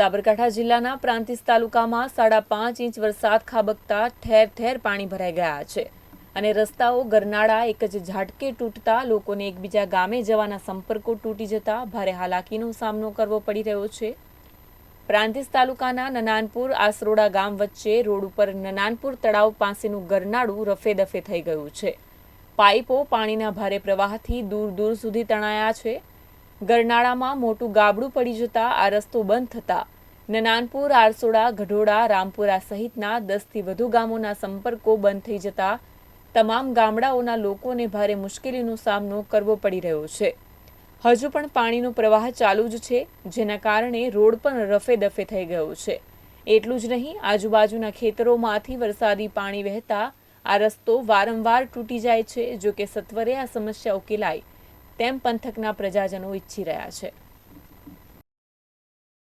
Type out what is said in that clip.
સાબરકાંઠા જિલ્લાના પ્રાંતિસ તાલુકામાં સાડા પાંચ ઇંચ વરસાદ ખાબકતા ઠેર ઠેર પાણી ભરાઈ ગયા છે અને રસ્તાઓ ગરનાળા એક જ ઝાટકે તૂટતા લોકોને એકબીજા ગામે જવાના સંપર્કો તૂટી જતા ભારે હાલાકીનો સામનો કરવો પડી રહ્યો છે. પ્રાંતિસ તાલુકાના નનાનપુર આસરોડા ગામ વચ્ચે રોડ ઉપર નનાનપુર તળાવ પાસેનું ગરનાળું રફે દફે થઈ ગયું છે. પાઇપો પાણીના ભારે પ્રવાહથી દૂર દૂર સુધી તણાયા છે. ગરનાળામાં મોટું ગાબડું પડી જતા આ રસ્તો બંધ થતા નનાનપુર, આરસોડા, ગઢોડા, રામપુરા સહિતના દસથી વધુ ગામોના સંપર્કો બંધ થઈ જતા તમામ ગામડાઓના લોકોને ભારે મુશ્કેલીનો સામનો કરવો પડી રહ્યો છે. હજુ પણ પાણીનો પ્રવાહ ચાલુ જ છે, જેના કારણે રોડ પણ રફે દફે થઈ ગયો છે. એટલું જ નહીં, આજુબાજુના ખેતરોમાંથી વરસાદી પાણી વહેતા આ રસ્તો વારંવાર તૂટી જાય છે જો કે સત્વરે આ સમસ્યા ઉકેલાય. તેમ પંથકના પ્રજાજનો ઈચ્છી રહ્યા છે.